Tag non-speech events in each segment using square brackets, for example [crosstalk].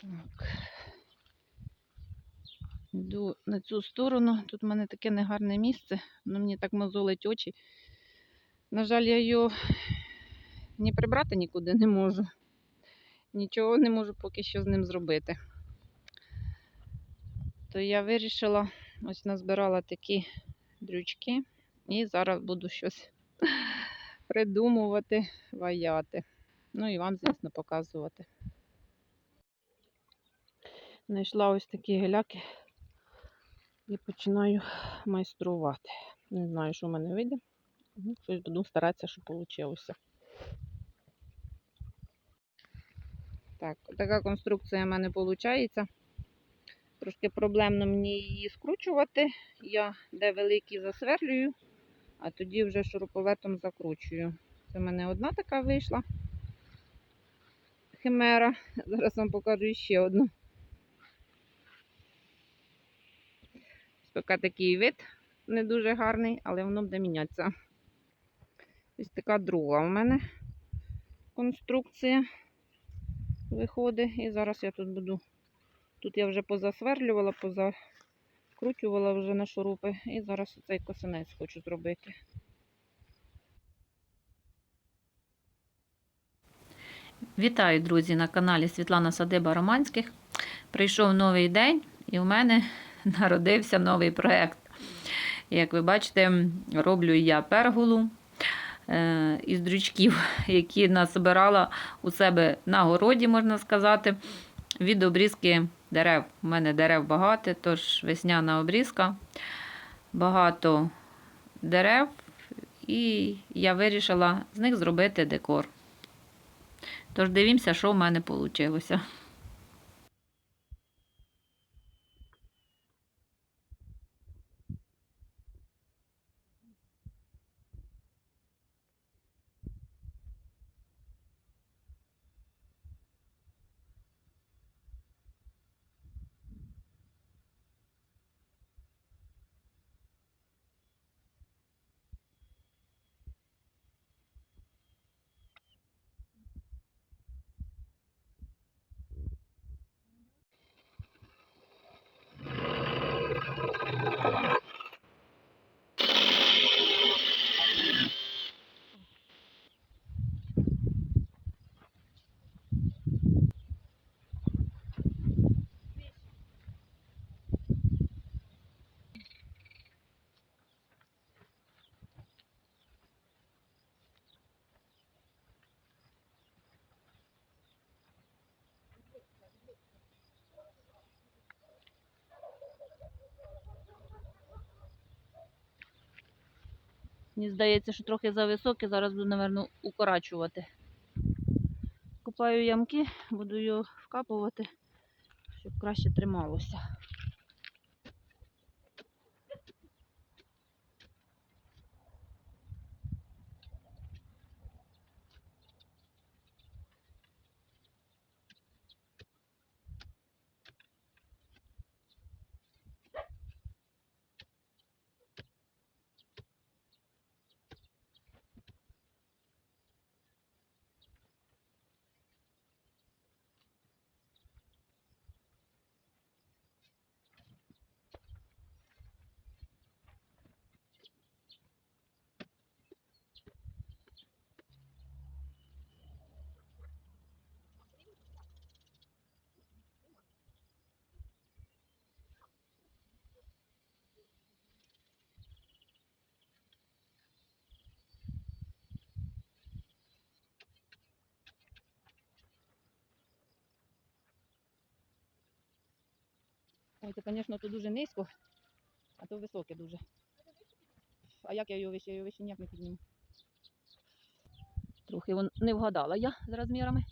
Так. Йду на цю сторону. Тут в мене таке негарне місце. Воно мені так мозолить очі. На жаль, я його ні прибрати нікуди не можу. Нічого не можу поки що з ним зробити. То я вирішила, ось назбирала такі дрючки, і зараз буду щось [laughs] придумувати, ваяти. Ну і вам, звісно, показувати. Знайшла ось такі геляки і починаю майструвати. Не знаю, що в мене вийде. Ну, Щось буду старатися, щоб вийшло. Так, така конструкція в мене виходить. Трошки проблемно мені її скручувати. Я де великий засверлюю, а тоді вже шуруповертом закручую. Це в мене одна така вийшла химера. Зараз вам покажу ще одну. Поки такий вид не дуже гарний, але воно буде мінятися. Ось така друга у мене конструкція виходить. І зараз я тут буду. Тут я вже позасверлювала, позакручувала вже на шурупи. І зараз цей косинець хочу зробити. Вітаю, друзі, на каналі Світлана Садиба Романських. Прийшов новий день і в мене [laughs] народився новий проєкт. Як ви бачите, роблю я пергулу е, із дрючків, [laughs] які насобирала у себе на городі, можна сказати, від обрізки дерев. У мене дерев багато, тож весняна обрізка, багато дерев, і я вирішила з них зробити декор. Тож дивімося, що в мене вийшло. Мені здається, що трохи зависоке, зараз буду, напевно, укорачувати. Купаю ямки, буду його вкапувати, щоб краще трималося. Ой, це, звісно, то дуже низько, а то високе дуже. А як я його вище? Я його вище ніяк не підніму. Трохи вон не вгадала я з розмірами.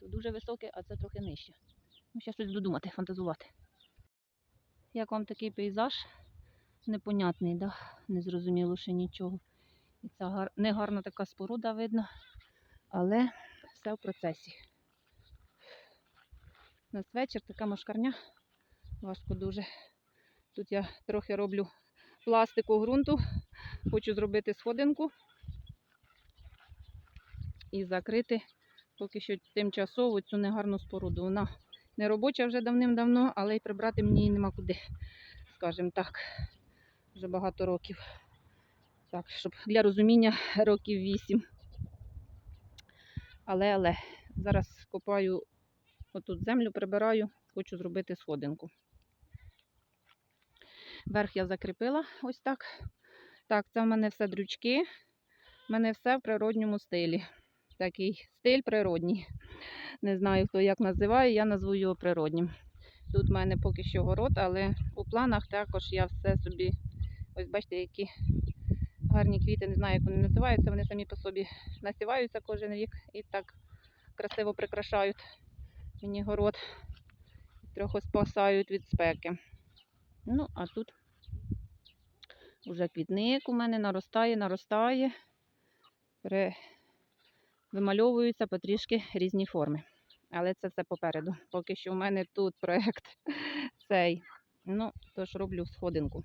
То дуже високе, а це трохи нижче. Ну, ще щось буду думати, фантазувати. Як вам такий пейзаж? Непонятний, да? не зрозуміло ще нічого. І ця гар... негарна така споруда видно, але все в процесі. У нас вечір, така машкарня. Важко дуже. Тут я трохи роблю пластику ґрунту. Хочу зробити сходинку і закрити поки що тимчасово цю негарну споруду. Вона не робоча вже давним-давно, але й прибрати мені її нема куди, скажімо так. Вже багато років. Так, щоб для розуміння років 8. Але, але, зараз копаю отут землю, прибираю, хочу зробити сходинку. Верх я закріпила ось так. Так, це в мене все дрючки. У мене все в природньому стилі. Такий стиль природній. Не знаю, хто як називає, я назву його природнім. Тут в мене поки що город, але у планах також я все собі. Ось бачите, які гарні квіти, не знаю, як вони називаються. Вони самі по собі насіваються кожен рік і так красиво прикрашають мені город. Трохи спасають від спеки. Ну, а тут вже квітник у мене наростає, наростає, пере... вимальовуються потрішки різні форми. Але це все попереду. Поки що в мене тут проєкт [laughs] цей. Ну, тож роблю сходинку.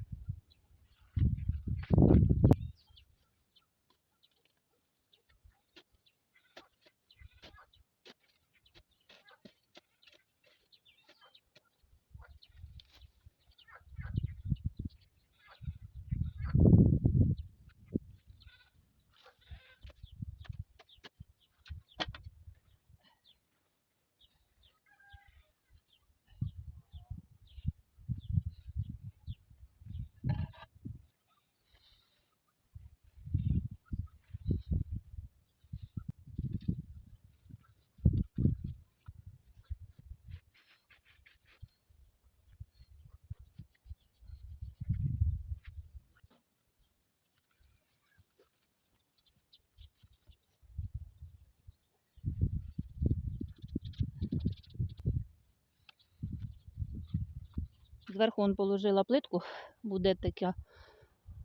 Зверху он положила плитку, буде така,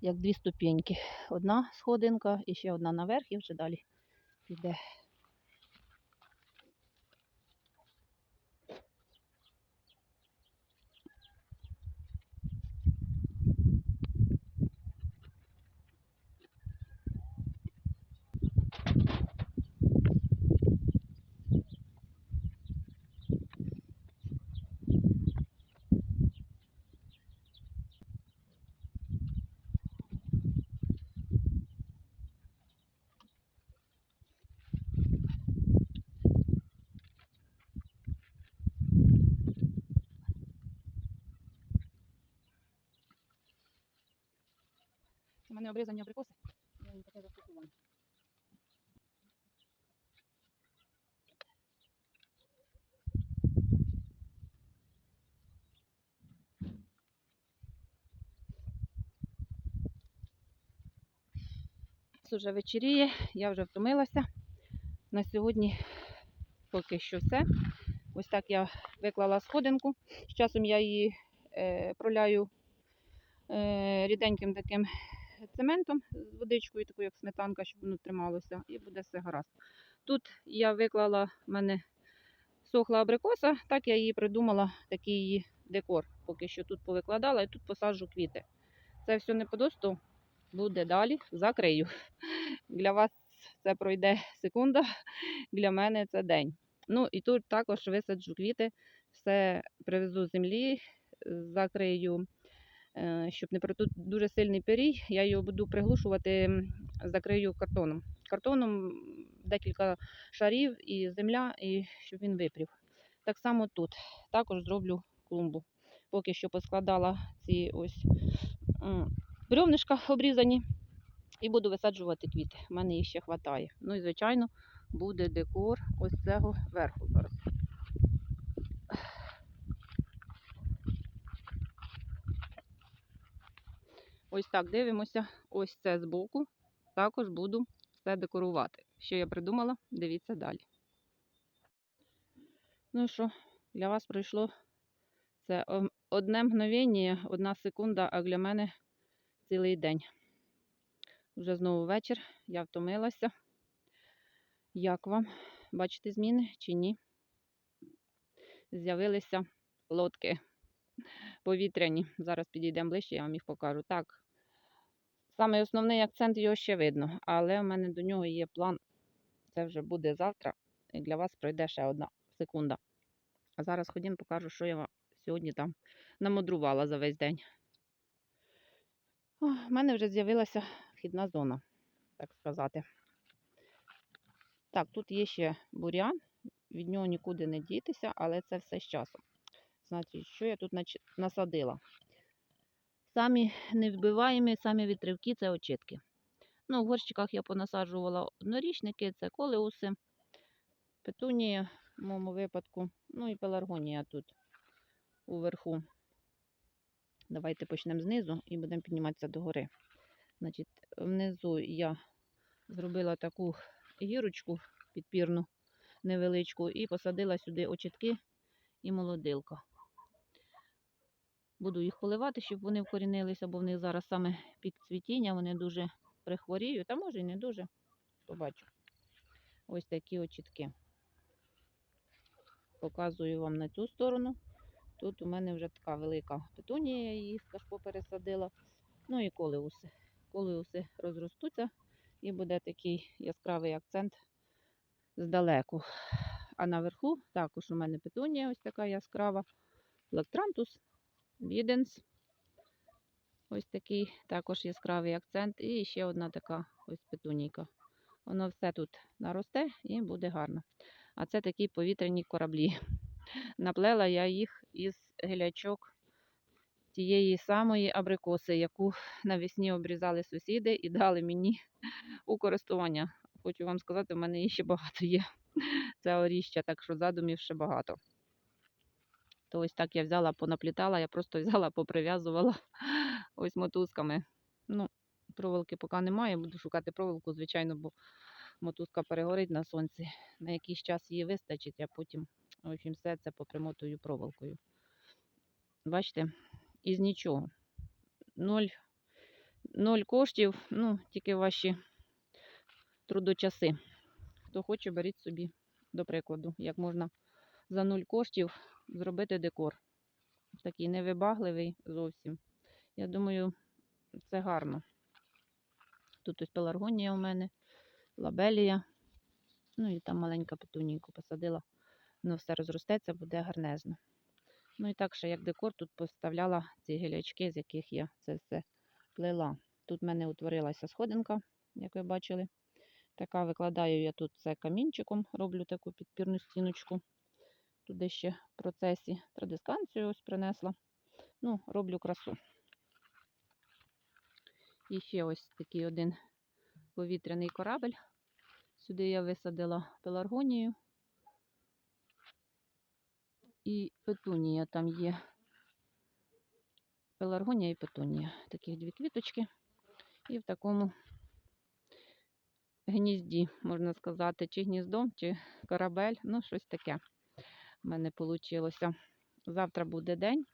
як дві ступеньки. Одна сходинка і ще одна наверх, і вже далі піде. Мене обрізані абрикоси. Я їм таке застосувала. Вже вечеріє, я вже втомилася. На сьогодні поки що все. Ось так я виклала сходинку. З часом я її е, проляю е, ріденьким таким цементом з водичкою, такою як сметанка, щоб воно трималося, і буде все гаразд. Тут я виклала, в мене сохла абрикоса, так я її придумала, такий її декор. Поки що тут повикладала і тут посаджу квіти. Це все не подосту буде далі, закрию. [laughs] Для вас це пройде секунда, [laughs] для мене це день. Ну і тут також висаджу квіти, все привезу з землі, закрию Е, щоб не про дуже сильний пирій, я його буду приглушувати, закрию картоном. Картоном декілька шарів і земля, і щоб він випрів. Так само тут також зроблю клумбу. Поки що поскладала ці ось м, бревнишка обрізані і буду висаджувати квіти. У мене їх ще вистачає. Ну і, звичайно, буде декор ось цього верху зараз. Ось так дивимося. Ось це збоку. Також буду все декорувати. Що я придумала, дивіться далі. Ну що, для вас пройшло це одне мгновення, одна секунда, а для мене цілий день. Вже знову вечір, я втомилася. Як вам? Бачите зміни чи ні? З'явилися лодки повітряні. Зараз підійдемо ближче, я вам їх покажу. Так, саме основний акцент його ще видно, але в мене до нього є план. Це вже буде завтра, і для вас пройде ще одна секунда. А зараз ходім, покажу, що я ва- сьогодні там намудрувала за весь день. У мене вже з'явилася вхідна зона, так сказати. Так, тут є ще бурян, від нього нікуди не дітися, але це все з часом. Значить, що я тут насадила? Самі невбиваємі, самі вітривки це очітки. Ну, в горщиках я понасаджувала однорічники, це колеуси, петунія в моєму випадку, ну і пеларгонія тут уверху. Давайте почнемо знизу і будемо підніматися догори. Значить, внизу я зробила таку гірочку підпірну невеличку і посадила сюди очітки і молодилка. Буду їх поливати, щоб вони вкорінилися, бо в них зараз саме пік цвітіння, вони дуже прихворіють, а може і не дуже. Побачу. Ось такі очітки. Показую вам на цю сторону. Тут у мене вже така велика петунія, я її з пересадила. Ну і колеуси. Колеуси розростуться і буде такий яскравий акцент здалеку. А наверху також у мене петунія ось така яскрава. Лектрантус, Віденс. Ось такий також яскравий акцент. І ще одна така ось петунійка. Воно все тут наросте і буде гарно. А це такі повітряні кораблі. [laughs] Наплела я їх із гілячок тієї самої абрикоси, яку навесні обрізали сусіди і дали мені у користування. Хочу вам сказати, в мене її ще багато є. [laughs] Це оріща, так що задумів ще багато. То ось так я взяла, понаплітала, я просто [laughs] взяла, поприв'язувала [laughs] ось мотузками. Ну, проволоки поки немає, буду шукати проволоку, звичайно, бо мотузка перегорить на сонці. На якийсь час її вистачить, а потім общем, все це попримотую проволокою. Бачите, із нічого. Ноль, ноль коштів, ну, тільки ваші трудочаси. Хто хоче, беріть собі, до прикладу, як можна за нуль коштів зробити декор. Такий невибагливий зовсім. Я думаю, це гарно. Тут ось пеларгонія у мене, лабелія. Ну і там маленька петунійку посадила. Воно все розростеться, буде гарнезно. Ну і так ще як декор тут поставляла ці гілячки, з яких я це все плела. Тут в мене утворилася сходинка, як ви бачили. Така викладаю я тут це камінчиком, роблю таку підпірну стіночку. Туди ще в процесі традисканцію ось принесла. Ну, роблю красу. І ще ось такий один повітряний корабель. Сюди я висадила пеларгонію. І петунія там є. Пеларгонія і петунія. Таких дві квіточки. І в такому гнізді, можна сказати, чи гніздом, чи корабель, ну, щось таке в мене вийшло. Завтра буде день,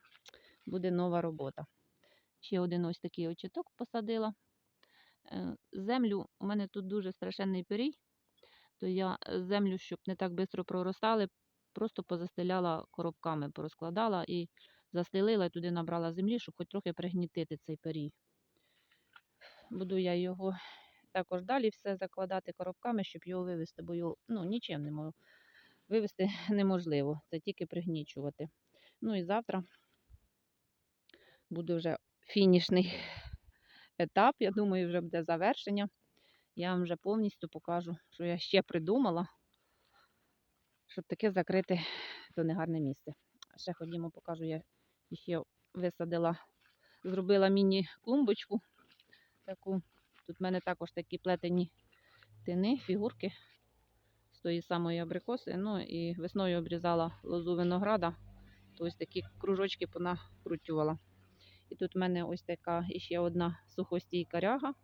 буде нова робота. Ще один ось такий очіток посадила. Е, Землю, у мене тут дуже страшенний пирій, то я землю, щоб не так швидко проростали, просто позастеляла коробками, порозкладала і застелила, і туди набрала землі, щоб хоч трохи пригнітити цей пирій. Буду я його також далі все закладати коробками, щоб його вивезти, бо його ну, нічим не можу. Вивезти [laughs] неможливо, це тільки пригнічувати. Ну і завтра буде вже фінішний [laughs] етап. Я думаю, вже буде завершення. Я вам вже повністю покажу, що я ще придумала, щоб таке закрити то негарне місце. Ще ходімо, покажу, я ще висадила, зробила міні-клумбочку. таку. Тут в мене також такі плетені тини, фігурки тої самої абрикоси. Ну і весною обрізала лозу винограда, то ось такі кружочки понакручувала. І тут в мене ось така іще одна сухостійка ряга.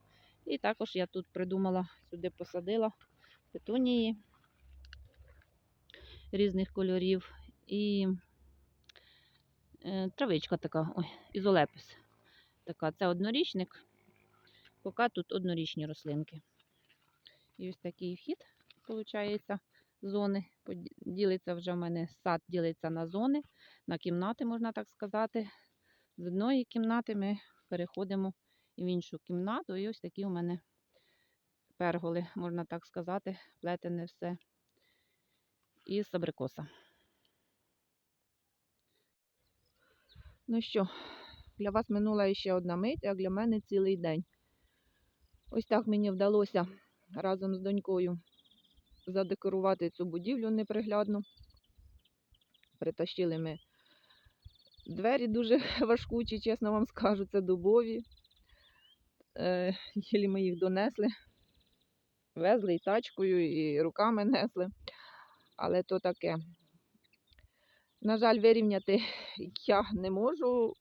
І також я тут придумала, сюди посадила петунії різних кольорів. І е, травичка така, ой, ізолепис. Така, це однорічник. Поки тут однорічні рослинки. І ось такий вхід, виходить, зони. Ділиться вже в мене сад ділиться на зони, на кімнати, можна так сказати. З одної кімнати ми переходимо в іншу кімнату. І ось такі у мене перголи, можна так сказати, плетене все із абрикоса. Ну що, для вас минула ще одна мить, а для мене цілий день. Ось так мені вдалося разом з донькою задекорувати цю будівлю неприглядну. Притащили ми двері дуже [laughs] важкучі, чесно вам скажу, це дубові. Е, Єлі ми їх донесли, везли і тачкою, і руками несли. Але то таке. На жаль, вирівняти [laughs] я не можу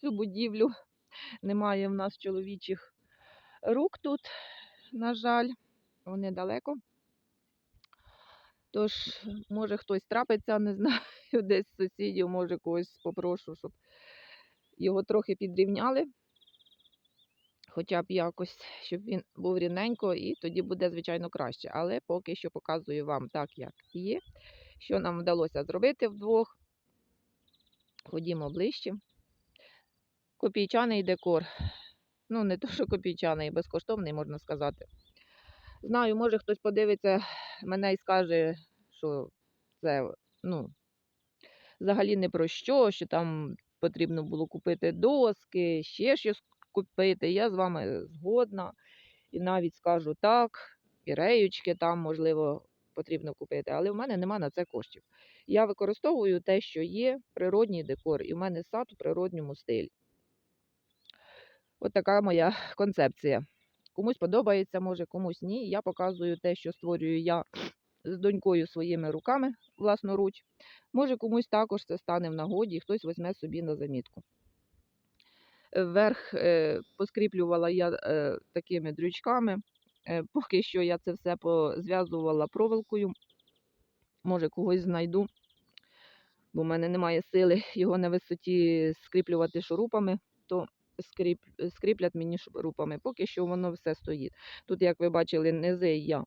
цю будівлю. Немає в нас чоловічих рук тут, на жаль, вони далеко. Тож, може, хтось трапиться, не знаю, [laughs] десь сусідів, може когось попрошу, щоб його трохи підрівняли. Хоча б якось, щоб він був рівненько, і тоді буде, звичайно, краще. Але поки що показую вам так, як є. Що нам вдалося зробити вдвох. Ходімо ближче. Копійчаний декор. Ну, не то, що копійчаний, безкоштовний, можна сказати. Знаю, може хтось подивиться мене і скаже, що це ну, взагалі не про що, що там потрібно було купити доски, ще щось купити. Я з вами згодна. І навіть скажу так, і реючки там, можливо, потрібно купити, але в мене нема на це коштів. Я використовую те, що є, природній декор, і в мене сад у природньому стилі. От така моя концепція. Комусь подобається, може, комусь ні. Я показую те, що створюю я з донькою своїми руками власноруч. Може, комусь також це стане в нагоді, і хтось візьме собі на замітку. Верх е, поскріплювала я е, такими дрючками. Е, поки що я це все позв'язувала проволокою. Може, когось знайду, бо в мене немає сили його на висоті скріплювати шурупами, то скріп, скріплять мені шурупами. Поки що воно все стоїть. Тут, як ви бачили, низи я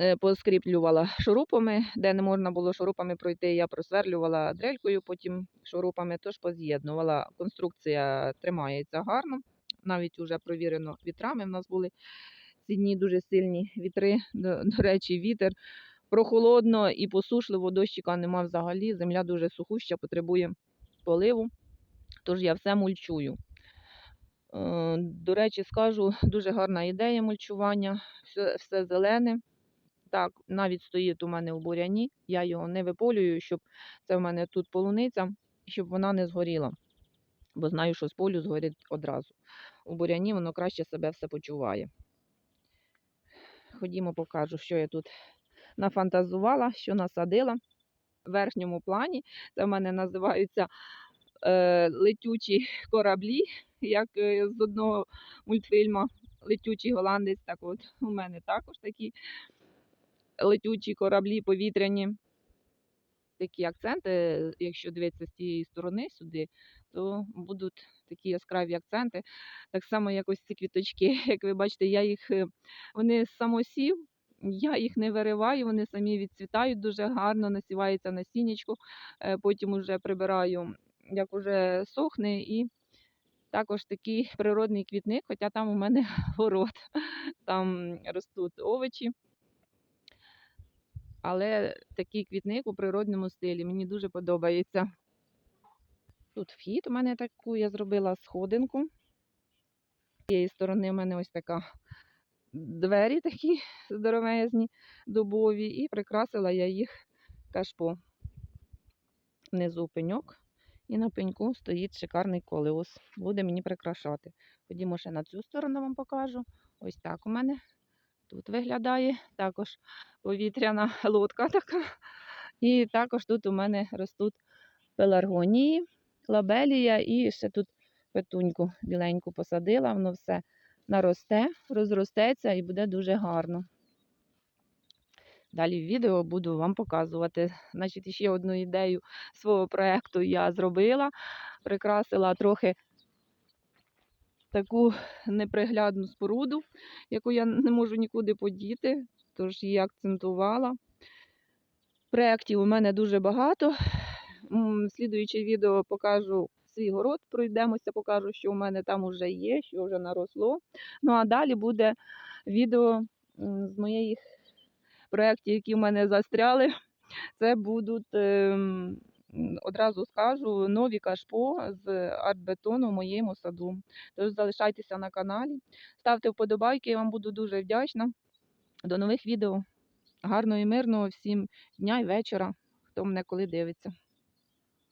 е, поскріплювала шурупами, де не можна було шурупами пройти, я просверлювала дрелькою, потім шурупами, тож поз'єднувала. Конструкція тримається гарно, навіть вже провірено вітрами. В нас були ці дні дуже сильні вітри. До, до речі, вітер прохолодно і посушливо, дощика нема взагалі. Земля дуже сухуща, потребує поливу. Тож я все мульчую. Е, До речі, скажу, [laughs] дуже гарна ідея мульчування, все, все зелене. Так, навіть стоїть у мене в буряні. Я його не виполюю, щоб це в мене тут полуниця, щоб вона не згоріла. Бо знаю, що з полю згорить одразу. У буряні воно краще себе все почуває. Ходімо, покажу, що я тут нафантазувала, що насадила. В верхньому плані це в мене називаються е, летючі кораблі, як е, з одного мультфільму Летючий голландець. Так от у мене також такі летючі кораблі повітряні. Такі акценти, якщо дивитися з цієї сторони сюди, то будуть такі яскраві акценти. Так само, як ось ці квіточки, [laughs] як ви бачите, я їх, е, вони самосів, я їх не вириваю, вони самі відцвітають дуже гарно, насівається насіннячку, е, потім уже прибираю, як уже сохне, і також такий природний квітник, хоча там у мене [laughs] город, там ростуть овочі. Але такий квітник у природному стилі мені дуже подобається. Тут вхід у мене таку я зробила сходинку. З цієї сторони у мене ось така двері такі здоровезні, дубові, і прикрасила я їх кашпо. Внизу пеньок, і на пеньку стоїть шикарний колеус. Буде мені прикрашати. Ходімо ще на цю сторону вам покажу. Ось так у мене тут виглядає. Також повітряна [laughs] лодка така. І також тут у мене ростуть пеларгонії, лабелія і ще тут петуньку біленьку посадила, воно все наросте, розростеться і буде дуже гарно. Далі в відео буду вам показувати. Значить, ще одну ідею свого проєкту я зробила, прикрасила трохи таку неприглядну споруду, яку я не можу нікуди подіти, тож її акцентувала. Проєктів у мене дуже багато. Слідуюче відео покажу свій город, пройдемося, покажу, що у мене там вже є, що вже наросло. Ну а далі буде відео з моїх проєктів, які в мене застряли. Це будуть ем, одразу скажу нові кашпо з артбетону в моєму саду. Тож залишайтеся на каналі, ставте вподобайки, я вам буду дуже вдячна. До нових відео. Гарного і мирного всім дня і вечора, хто мене коли дивиться.